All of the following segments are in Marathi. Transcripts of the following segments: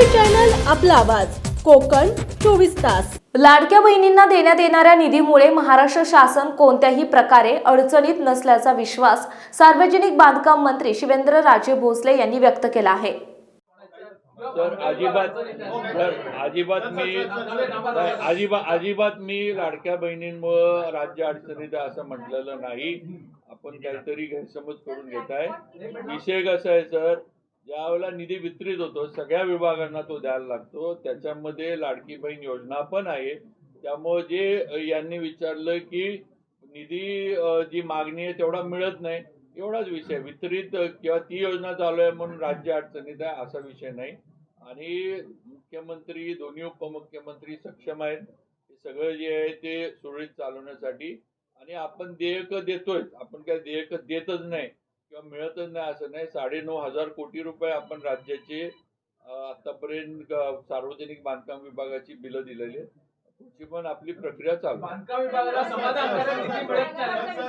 आपला आवाज. कोकण चोवीस तास. लाडक्या बहिणींना देण्यात येणाऱ्या निधीमुळे महाराष्ट्र शासन कोणत्याही प्रकारे अडचणीत नसल्याचा विश्वास सार्वजनिक बांधकाम मंत्री शिवेंद्र राजे भोसले यांनी व्यक्त केला आहे. सर अजिबात सर अजिबात मी अजिबात अजिबात मी लाडक्या बहिणींमुळं राज्य अडचणीत आहे असं म्हटलेलं नाही. आपण काहीतरी गैरसमज करून घेताय विषय कसा आहे सर? ज्या वेळेला निधी वितरित होतो सगळ्या विभागांना तो द्यायला लागतो. त्याच्यामध्ये लाडकी बहीण योजना पण आहे. त्यामुळे जे यांनी विचारलं की निधी जी मागणी आहे तेवढा मिळत नाही. एवढाच विषय. वितरित किंवा ती योजना चालू आहे म्हणून राज्य अडचणीत आहे असा विषय नाही. आणि मुख्यमंत्री दोन्ही उपमुख्यमंत्री सक्षम आहेत. हे सगळं जे आहे ते सुरळीत चालवण्यासाठी. आणि आपण देयक देतोय आपण काय देयक देतच नाही. किंवा मिळतच नाही असं नाही. साडेनऊ हजार कोटी रुपये आपण राज्याचे आतापर्यंत सार्वजनिक बांधकाम विभागाची बिलं दिलेली आहेत. पण आपली प्रक्रिया चालू बांधकाम विभागाला समाधानकारक निधी मिळत नाही?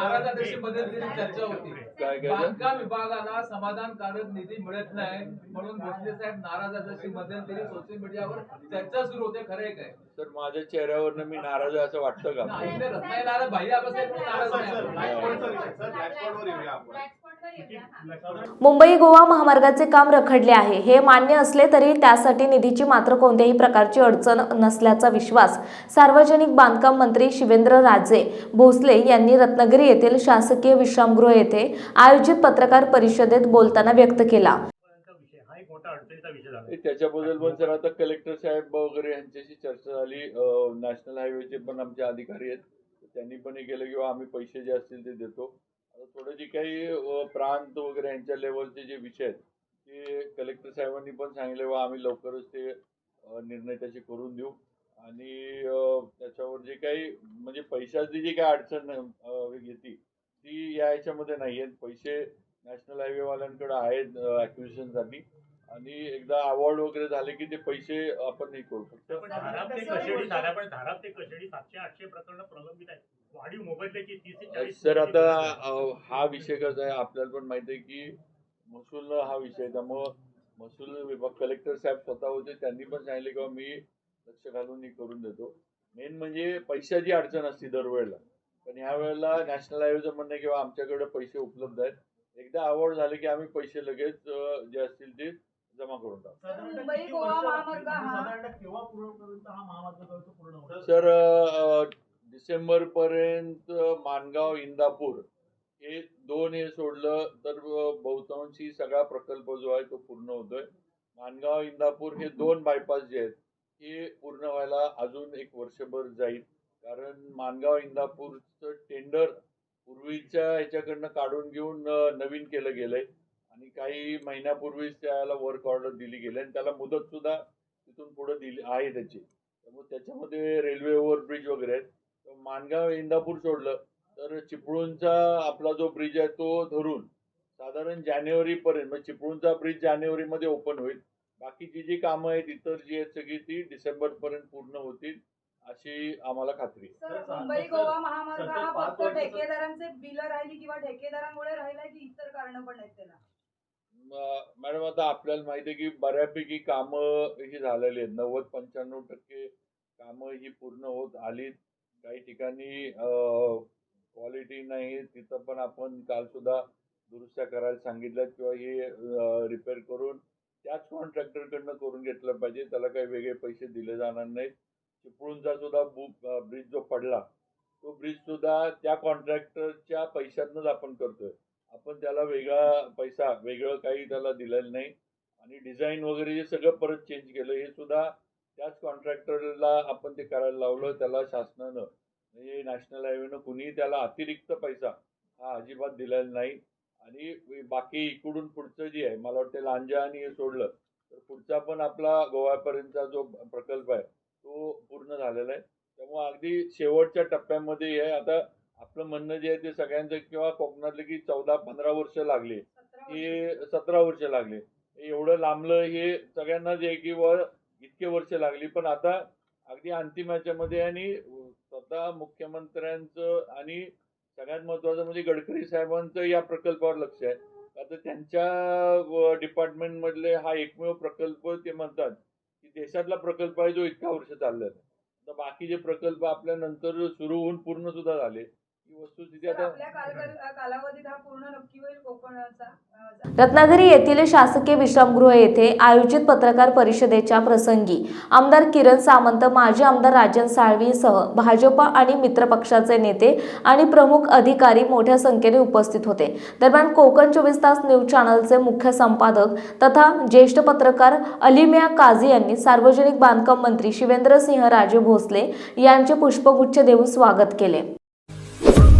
नाराजाशी मदतीची चर्चा होती काय काय बांधकाम विभागाला समाधानकारक निधी मिळत नाही म्हणून भोसले साहेब नाराजाशी मध्यंतरी सोशल मीडियावर चर्चा सुरू होते खरं आहे काय तर माझ्या चेहऱ्यावरनं मी नाराज आहे असं वाटतं का नाही भैया बसेल म्हणून नाराज नाही मुंबई गोवा महामार्गाचे काम रखडले आहे. हे मान्य असले तरी त्यासाठी निधीची मात्र कोणत्याही प्रकारची अडचण नसल्याचा विश्वास सार्वजनिक बांधकाम मंत्री शिवेंद्र राजे भोसले यांनी रत्नागिरी येथील शासकीय विश्रामगृह येथे आयोजित पत्रकार परिषदेत बोलताना व्यक्त केला. त्याच्याबद्दल पण सर आता कलेक्टर साहेब वगैरे यांच्याशी चर्चा झाली. नॅशनल हायवेचे पण आमचे अधिकारी आहेत. त्यांनी पण हे केलं किंवा आम्ही पैसे जे असतील ते देतो. थोडं जे काही प्रांत वगैरे यांच्या लेवलचे जे विषय आहेत ते कलेक्टर साहेबांनी पण सांगितले व आम्ही लवकरच ते निर्णय त्याचे करून देऊ. आणि त्याच्यावर जे काही म्हणजे पैशाची जी काही अडचण अं, येते ती या याच्यामध्ये नाही आहेत. पैसे नॅशनल हायवेवाल्यांकडे आहेत ॲक्विशनसाठी आणि एकदा अवॉर्ड वगैरे झाले की ते पैसे आपण हे करू शकतो. पण धाराप ते कशेडी धारा पण धाराप ते कशेडी सातशे आठशे प्रकरण प्रलंबित आहेत. वाढीव मोबदल्याची तीस ते चाळीस सर आता हा विषय कसा आहे? आपल्याला पण माहिती आहे की महसूल हा विषय आहे. त्यामुळं महसूल विभाग कलेक्टर साहेब स्वतः होते. त्यांनी पण सांगितले किंवा मी लक्ष घालून हे करून देतो. मेन म्हणजे पैशाची अडचण असते दरवेळेला. पण ह्या वेळेला नॅशनल हायवेचं म्हणणं किंवा आमच्याकडे पैसे उपलब्ध आहेत. एकदा अवॉर्ड झाले की आम्ही पैसे लगेच जे असतील ते जमा करून टाकतो. मुंबई गोवा महामार्ग हा. साधारणतः केव्हा पूर्णपर्यंत हा महामार्ग जो आहे तो पूर्ण होईल सर अ, डिसेंबर पर्यंत मानगाव इंदापूर हे दोन हे सोडलं तर अ, बहुतांशी सगळा प्रकल्प जो आहे तो पूर्ण होतोय. मानगाव इंदापूर हे दोन बायपास जे आहेत हे पूर्ण व्हायला अजून एक वर्षभर जाईल. कारण मानगाव इंदापूरचं टेंडर पूर्वीच्या ह्याच्याकडनं काढून घेऊन अ, नवीन केलं गेलंय. आणि काही महिन्यापूर्वीच त्याला वर्क ऑर्डर दिली गेली आणि त्याला मुदत सुद्धा तिथून पुढे दिली आहे त्याची. त्यामुळे त्याच्यामध्ये रेल्वे ओव्हरब्रिज वगैरे आहेत. तर मानगाव इंदापूर सोडलं तर चिपळूणचा आपला जो ब्रिज आहे तो धरून साधारण जानेवारीपर्यंत म्हणजे चिपळूणचा ब्रिज जानेवारीमध्ये ओपन होईल. बाकीची जी कामं आहेत इतर जी आहेत सगळी ती डिसेंबरपर्यंत पूर्ण होतील अशी आम्हाला खात्री मुंबई गोवा महामार्ग हा फक्त ठेकेदारांचे बिल राहिली किंवा ठेकेदारांमुळे राहिला की इतर कारण पण आहेत त्याला? मॅडम आता आपल्याला माहिती आहे की बऱ्यापैकी कामं ही झालेली आहेत. नव्वद पंच्याण्णव टक्के कामं ही पूर्ण होत आलीत. काही ठिकाणी क्वालिटी नाही तिथं पण आपण काल सुद्धा दुरुस्त्या करायला सांगितल्या किंवा हे रिपेअर करून त्याच कॉन्ट्रॅक्टरकडनं करून घेतलं पाहिजे. त्याला काही वेगळे पैसे दिले जाणार नाहीत. चिपळूणचा सुद्धा बुक ब्रिज जो पडला तो ब्रिज सुद्धा त्या कॉन्ट्रॅक्टरच्या पैशातनंच आपण करतोय. आपण त्याला वेगळा पैसा वेगळं काही त्याला दिलेलं नाही. आणि डिझाईन वगैरे जे सगळं परत चेंज केलं. हे सुद्धा त्याच कॉन्ट्रॅक्टरला आपण ते करायला लावलं त्याला शासनानं. म्हणजे नॅशनल हायवेनं कुणीही त्याला अतिरिक्त पैसा हा अजिबात दिलेला नाही. आणि बाकी इकडून पुढचं जे आहे मला वाटतं लांजा आणि हे सोडलं तर पुढचा पण आपला गोव्यापर्यंतचा जो प्रकल्प आहे तो पूर्ण झालेला आहे. त्यामुळे अगदी शेवटच्या टप्प्यामध्ये आहे. आता आपलं म्हणणं जे आहे ते सगळ्यांचं किंवा कोकणातलं की चौदा पंधरा वर्ष लागली. हे सतरा वर्ष लागले. एवढं लांबलं हे सगळ्यांनाच आहे की व इतके वर्ष लागली. पण आता अगदी अंतिम याच्यामध्ये आणि स्वतः मुख्यमंत्र्यांचं आणि सगळ्यात महत्वाचं म्हणजे गडकरी साहेबांचं या प्रकल्पावर लक्ष आहे. आता त्यांच्या डिपार्टमेंट मधले हा एकमेव प्रकल्प ते म्हणतात की देशातला प्रकल्प आहे जो इतका वर्ष चाललेला आहे. तर बाकीचे प्रकल्प आपल्या नंतर सुरू होऊन पूर्ण सुद्धा झाले. वस्तुस्थिती तर आता आपल्या कालकर- कालावधीत पूर्ण नक्की होईल कोकणाचा अं, रत्नागिरी येथील शासकीय विश्रामगृह येथे आयोजित पत्रकार परिषदेच्या प्रसंगी आमदार किरण सामंत माजी आमदार राजन साळवीसह भाजप आणि मित्रपक्षाचे नेते आणि प्रमुख अधिकारी मोठ्या संख्येने उपस्थित होते. दरम्यान कोकण चोवीस तास न्यूज चॅनलचे मुख्य संपादक तथा ज्येष्ठ पत्रकार अलिमिया काझी यांनी सार्वजनिक बांधकाम मंत्री शिवेंद्रसिंह राजे भोसले यांचे पुष्पगुच्छ देऊन स्वागत केले.